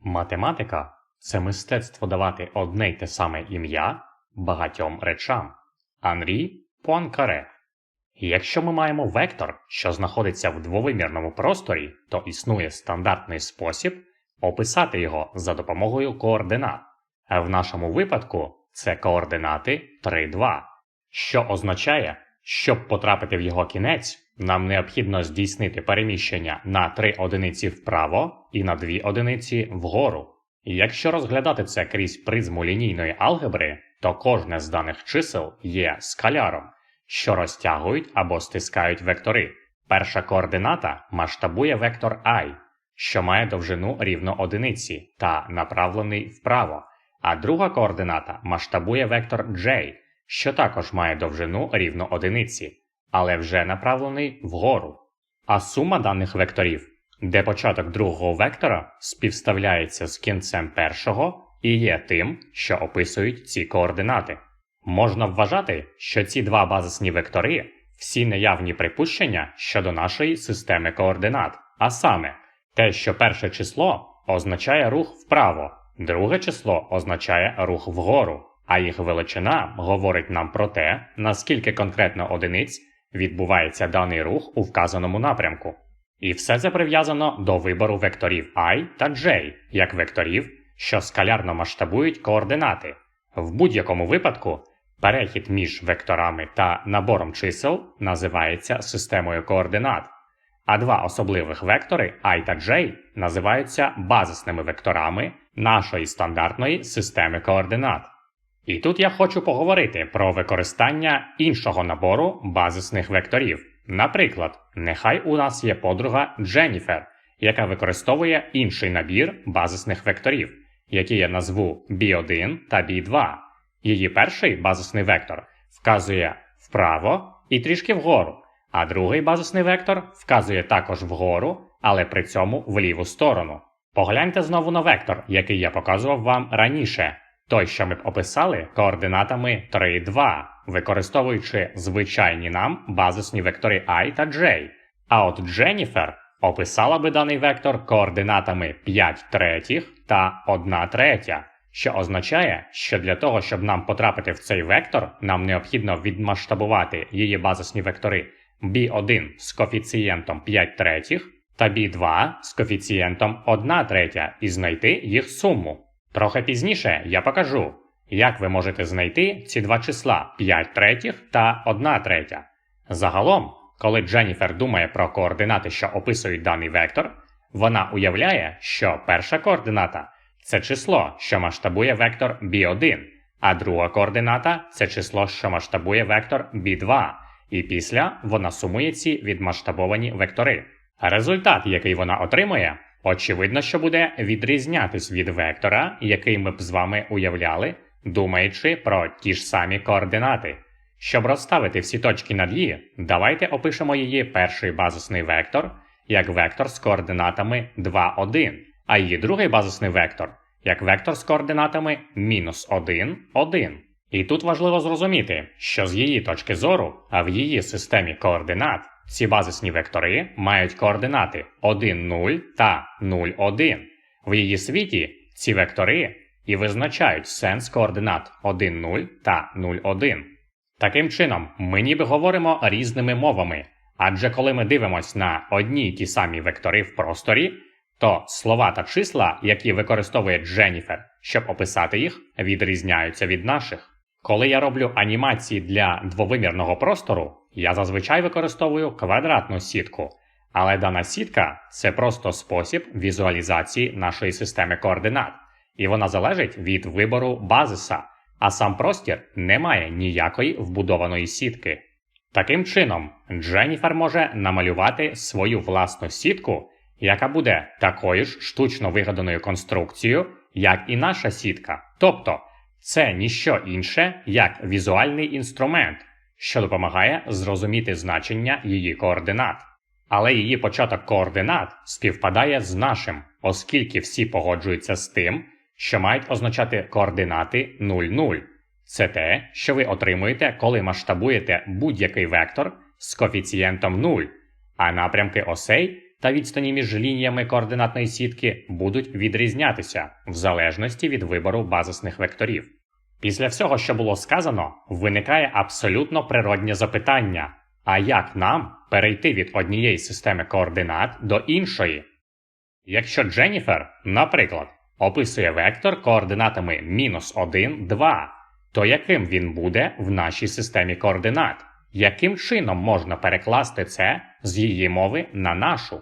Математика це мистецтво давати одне й те саме ім'я багатьом речам. Анрі Пуанкаре. Якщо ми маємо вектор, що знаходиться в двовимірному просторі, то існує стандартний спосіб описати його за допомогою координат. А в нашому випадку це координати 3, 2, що означає, щоб потрапити в його кінець, нам необхідно здійснити переміщення на 3 одиниці вправо і на 2 одиниці вгору. І якщо розглядати це крізь призму лінійної алгебри, то кожне з даних чисел є скаляром, що розтягують або стискають вектори. Перша координата масштабує вектор i, що має довжину рівно одиниці та направлений вправо, а друга координата масштабує вектор j, що також має довжину рівно одиниці, але вже направлений вгору. А сума даних векторів, де початок другого вектора співставляється з кінцем першого і є тим, що описують ці координати. Можна вважати, що ці два базисні вектори всі неявні припущення щодо нашої системи координат, а саме те, що перше число означає рух вправо, друге число означає рух вгору, а їх величина говорить нам про те, наскільки конкретно одиниць відбувається даний рух у вказаному напрямку. І все це прив'язано до вибору векторів і та j як векторів, що скалярно масштабують координати. В будь-якому випадку перехід між векторами та набором чисел називається системою координат, а два особливих вектори і та j називаються базисними векторами нашої стандартної системи координат. І тут я хочу поговорити про використання іншого набору базисних векторів. Наприклад, нехай у нас є подруга Дженніфер, яка використовує інший набір базисних векторів, які я назву B1 та B2. Її перший базисний вектор вказує вправо і трішки вгору, а другий базисний вектор вказує також вгору, але при цьому в ліву сторону. Погляньте знову на вектор, який я показував вам раніше, той, що ми б описали координатами 3, 2, використовуючи звичайні нам базисні вектори і та j. А от Дженніфер описала би даний вектор координатами 5 третіх та 1 третя, що означає, що для того, щоб нам потрапити в цей вектор, нам необхідно відмасштабувати її базисні вектори b1 з коефіцієнтом 5 третіх та b2 з коефіцієнтом 1 третя і знайти їх суму. Трохи пізніше я покажу, як ви можете знайти ці два числа 5 третіх та 1 третя. Загалом, коли Дженніфер думає про координати, що описують даний вектор, вона уявляє, що перша координата це число, що масштабує вектор b1, а друга координата це число, що масштабує вектор b2, і після вона сумує ці відмасштабовані вектори. Результат, який вона отримує, очевидно, що буде відрізнятись від вектора, який ми б з вами уявляли, думаючи про ті ж самі координати. Щоб розставити всі точки над «і», давайте опишемо її перший базисний вектор як вектор з координатами 2, 1, а її другий базисний вектор як вектор з координатами мінус 1, 1. І тут важливо зрозуміти, що з її точки зору, а в її системі координат, ці базисні вектори мають координати 1, 0 та 0, 1. В її світі ці вектори і визначають сенс координат 1, 0 та 0, 1. Таким чином, ми ніби говоримо різними мовами, адже коли ми дивимося на одні й ті самі вектори в просторі, то слова та числа, які використовує Дженніфер, щоб описати їх, відрізняються від наших. Коли я роблю анімації для двовимірного простору, я зазвичай використовую квадратну сітку, але дана сітка це просто спосіб візуалізації нашої системи координат, і вона залежить від вибору базиса, а сам простір не має ніякої вбудованої сітки. Таким чином, Дженніфер може намалювати свою власну сітку, яка буде такою ж штучно вигаданою конструкцією, як і наша сітка. Тобто, це ніщо інше, як візуальний інструмент, що допомагає зрозуміти значення її координат. Але її початок координат співпадає з нашим, оскільки всі погоджуються з тим, що мають означати координати 0,0. Це те, що ви отримуєте, коли масштабуєте будь-який вектор з коефіцієнтом 0, а напрямки осей та відстані між лініями координатної сітки будуть відрізнятися в залежності від вибору базисних векторів. Після всього, що було сказано, виникає абсолютно природнє запитання: а як нам перейти від однієї системи координат до іншої? Якщо Дженніфер, наприклад, описує вектор координатами мінус 1, 2, то яким він буде в нашій системі координат? Яким чином можна перекласти це з її мови на нашу?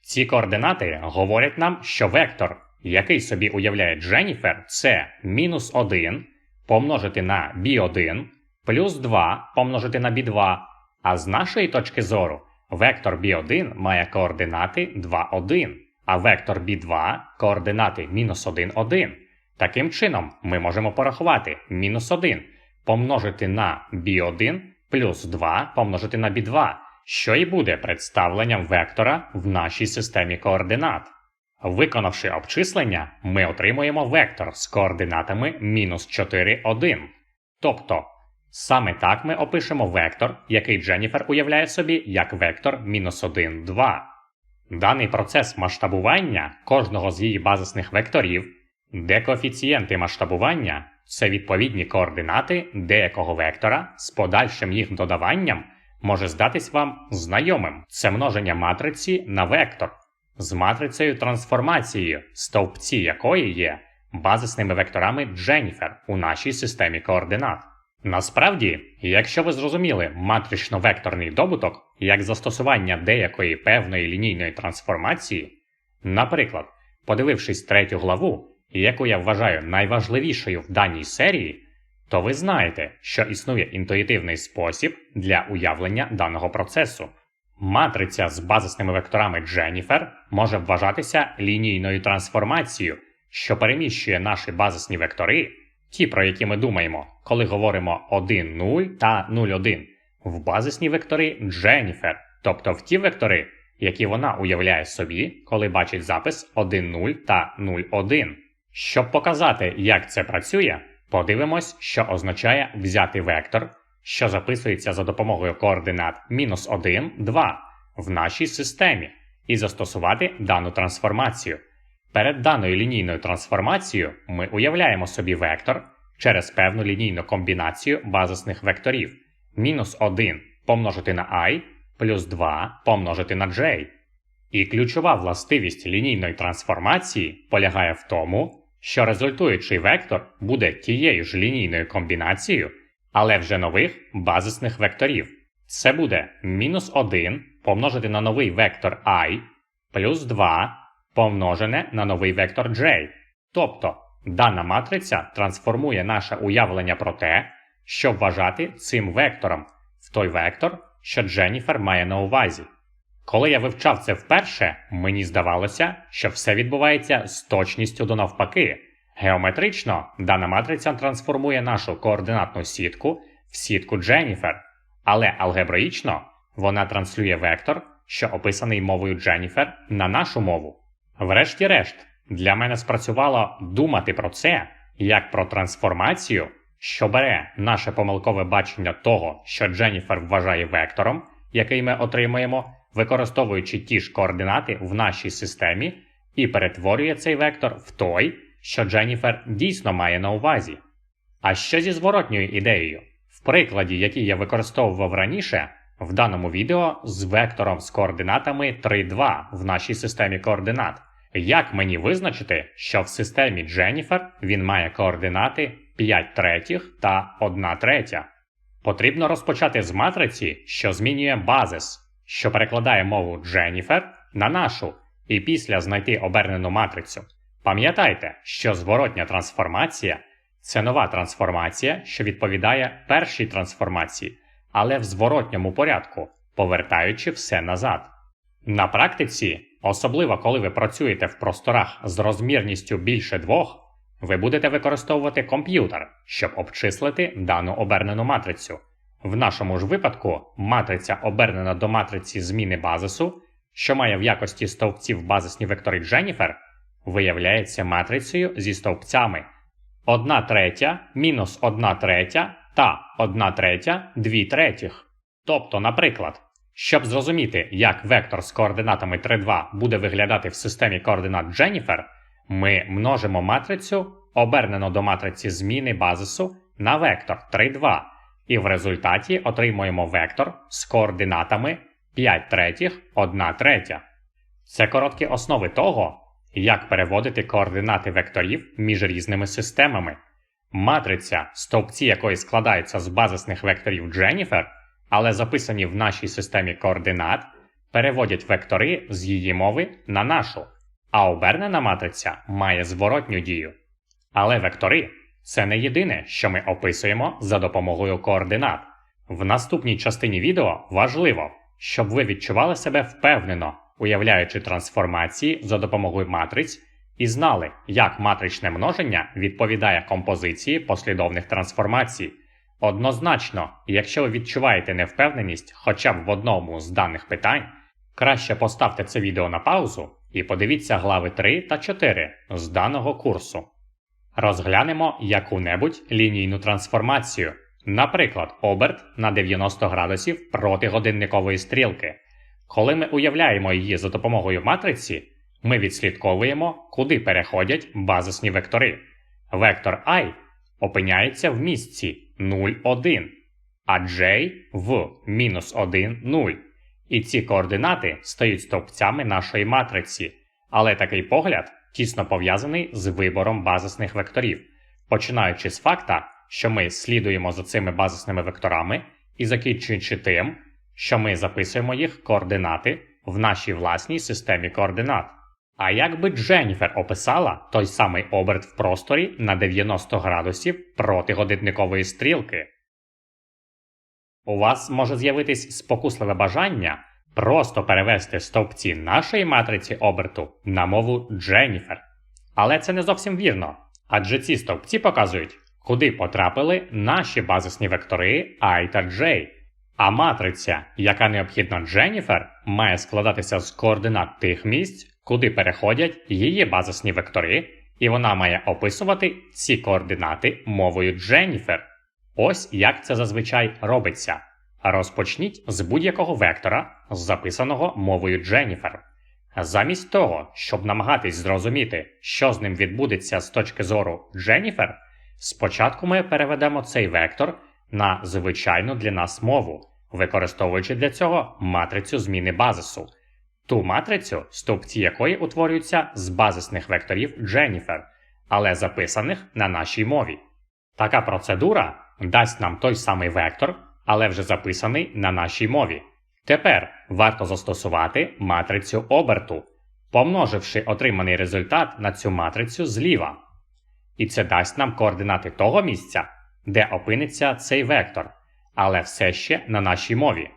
Ці координати говорять нам, що вектор, який собі уявляє Дженніфер, це мінус 1 помножити на b1 плюс 2 помножити на b2, а з нашої точки зору вектор b1 має координати 2, 1, а вектор b2 координати мінус 1, 1. Таким чином, ми можемо порахувати мінус 1 помножити на b1 плюс 2 помножити на b2, що і буде представленням вектора в нашій системі координат. Виконавши обчислення, ми отримуємо вектор з координатами мінус 4, 1. Тобто, саме так ми опишемо вектор, який Дженніфер уявляє собі як вектор мінус 1, 2. Даний процес масштабування кожного з її базисних векторів, де коефіцієнти масштабування це відповідні координати деякого вектора з подальшим їх додаванням, може здатись вам знайомим це множення матриці на вектор з матрицею трансформацією, стовпці якої є базисними векторами Дженніфер у нашій системі координат. Насправді, якщо ви зрозуміли матрично-векторний добуток як застосування деякої певної лінійної трансформації, наприклад, подивившись третю главу, яку я вважаю найважливішою в даній серії, то ви знаєте, що існує інтуїтивний спосіб для уявлення даного процесу. Матриця з базисними векторами Дженніфер може вважатися лінійною трансформацією, що переміщує наші базисні вектори, ті, про які ми думаємо, коли говоримо 1, 0 та 0, 1, в базисні вектори Дженніфер, тобто в ті вектори, які вона уявляє собі, коли бачить запис 1, 0 та 0, 1. Щоб показати, як це працює, подивимось, що означає взяти вектор що записується за допомогою координат мінус 1, 2 в нашій системі, і застосувати дану трансформацію. Перед даною лінійною трансформацією ми уявляємо собі вектор через певну лінійну комбінацію базисних векторів мінус 1 помножити на і плюс 2 помножити на j. І ключова властивість лінійної трансформації полягає в тому, що результуючий вектор буде тією ж лінійною комбінацією але вже нових базисних векторів. Це буде мінус 1 помножити на новий вектор і плюс 2 помножене на новий вектор j. Тобто дана матриця трансформує наше уявлення про те, що вважати цим вектором в той вектор, що Дженніфер має на увазі. Коли я вивчав це вперше, мені здавалося, що все відбувається з точністю до навпаки. Геометрично дана матриця трансформує нашу координатну сітку в сітку Дженніфер, але алгебраїчно вона транслює вектор, що описаний мовою Дженніфер, на нашу мову. Врешті-решт, для мене спрацювало думати про це як про трансформацію, що бере наше помилкове бачення того, що Дженніфер вважає вектором, який ми отримуємо, використовуючи ті ж координати в нашій системі, і перетворює цей вектор в той що Дженніфер дійсно має на увазі. А що зі зворотньою ідеєю? Прикладі, який я використовував раніше, в даному відео з вектором з координатами 3,2 в нашій системі координат. Як мені визначити, що в системі Дженніфер він має координати 5 третіх та 1 третя? Потрібно розпочати з матриці, що змінює базис, що перекладає мову Дженніфер на нашу, і після знайти обернену матрицю. Пам'ятайте, що зворотня трансформація це нова трансформація, що відповідає першій трансформації, але в зворотньому порядку, повертаючи все назад. На практиці, особливо коли ви працюєте в просторах з розмірністю більше двох, ви будете використовувати комп'ютер, щоб обчислити дану обернену матрицю. В нашому ж випадку матриця обернена до матриці зміни базису, що має в якості стовпців базисні вектори Дженніфер виявляється матрицею зі стовпцями 1 третя мінус 1 третя та 1 третя 2 третіх. Тобто, наприклад, Щоб зрозуміти, як вектор з координатами 3,2 буде виглядати в системі координат Дженніфер, ми множимо матрицю, обернено до матриці зміни базису на вектор 3,2, і в результаті отримуємо вектор з координатами 5 третіх, 1 третя. Це короткі основи того, як переводити координати векторів між різними системами. Матриця, стовпці якої складаються з базисних векторів Дженніфер, але записані в нашій системі координат, переводять вектори з її мови на нашу, а обернена матриця має зворотню дію. Але вектори це не єдине, що ми описуємо за допомогою координат. В наступній частині відео важливо, щоб ви відчували себе впевнено, уявляючи трансформації за допомогою матриць і знали, як матричне множення відповідає композиції послідовних трансформацій. Однозначно, якщо ви відчуваєте невпевненість хоча б в одному з даних питань, краще поставте це відео на паузу і подивіться глави 3 та 4 з даного курсу. Розглянемо яку-небудь лінійну трансформацію, наприклад, оберт на 90 градусів проти годинникової стрілки. Коли ми уявляємо її за допомогою матриці, ми відслідковуємо, куди переходять базисні вектори. Вектор I опиняється в місці 0, 1, а J в мінус 1, 0. І ці координати стають стовпцями нашої матриці, але такий погляд тісно пов'язаний з вибором базисних векторів, починаючи з факта, що ми слідуємо за цими базисними векторами і закінчуючи тим, що ми записуємо їх координати в нашій власній системі координат. А як би Дженніфер описала той самий оберт в просторі на 90 градусів проти годинникової стрілки? У вас може з'явитись спокусливе бажання просто перевести стовпці нашої матриці оберту на мову Дженніфер. Але це не зовсім вірно, адже ці стовпці показують, куди потрапили наші базисні вектори I та J. А матриця, яка необхідна Дженніфер, має складатися з координат тих місць, куди переходять її базисні вектори, і вона має описувати ці координати мовою Дженніфер. Ось як це зазвичай робиться. Розпочніть з будь-якого вектора, записаного мовою Дженніфер. Замість того, щоб намагатись зрозуміти, що з ним відбудеться з точки зору Дженніфер, спочатку ми переведемо цей вектор на звичайну для нас мову, використовуючи для цього матрицю зміни базису, ту матрицю, стовпці якої утворюються з базисних векторів Дженніфер, але записаних на нашій мові. Така процедура дасть нам той самий вектор, але вже записаний на нашій мові. Тепер варто застосувати матрицю оберту, помноживши отриманий результат на цю матрицю зліва. І це дасть нам координати того місця, де опиниться цей вектор, але все ще на нашій мові.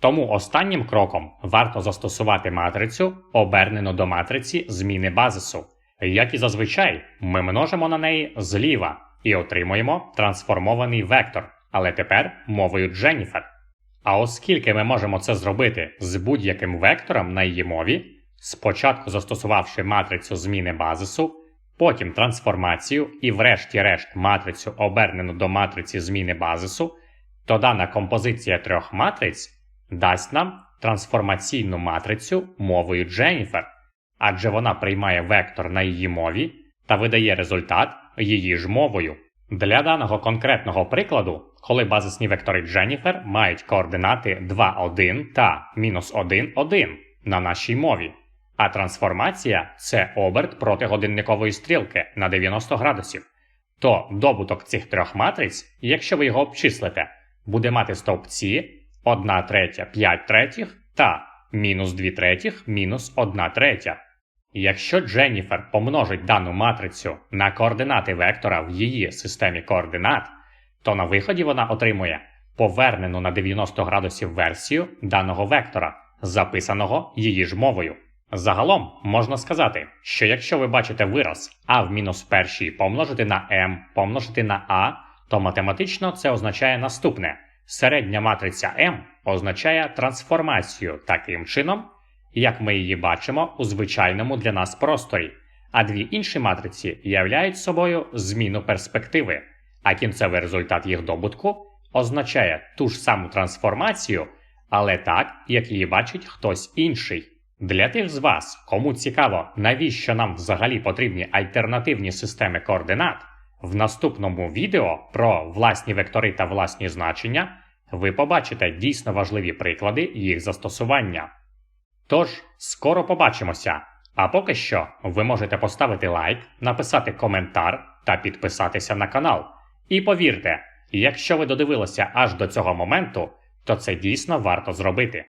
Тому останнім кроком варто застосувати матрицю, обернену до матриці зміни базису. Як і зазвичай, ми множимо на неї зліва і отримуємо трансформований вектор, але тепер мовою Дженніфер. А оскільки ми можемо це зробити з будь-яким вектором на її мові, спочатку застосувавши матрицю зміни базису, потім трансформацію і, врешті-решт, матрицю обернену до матриці зміни базису, то дана композиція трьох матриць дасть нам трансформаційну матрицю мовою Дженніфер, адже вона приймає вектор на її мові та видає результат її ж мовою. Для даного конкретного прикладу, коли базисні вектори Дженніфер мають координати 2, 1 та мінус 1, 1 на нашій мові, а трансформація це оберт проти годинникової стрілки на 90 градусів, то добуток цих трьох матриць, якщо ви його обчислите, буде мати стовпці 1 третя 5 третіх та мінус 2 третіх мінус 1 третя. Якщо Дженніфер помножить дану матрицю на координати вектора в її системі координат, то на виході вона отримує повернену на 90 градусів версію даного вектора, записаного її ж мовою. Загалом можна сказати, що якщо ви бачите вираз а в мінус першій помножити на m помножити на а, то математично це означає наступне: середня матриця m означає трансформацію таким чином як ми її бачимо у звичайному для нас просторі, а дві інші матриці являють собою зміну перспективи, а кінцевий результат їх добутку означає ту ж саму трансформацію, але так, як її бачить хтось інший. Для тих з вас, кому цікаво, навіщо нам взагалі потрібні альтернативні системи координат, в наступному відео про власні вектори та власні значення ви побачите дійсно важливі приклади їх застосування. Тож, скоро побачимося. А поки що ви можете поставити лайк, написати коментар та підписатися на канал. І повірте, якщо ви додивилися аж до цього моменту, то це дійсно варто зробити.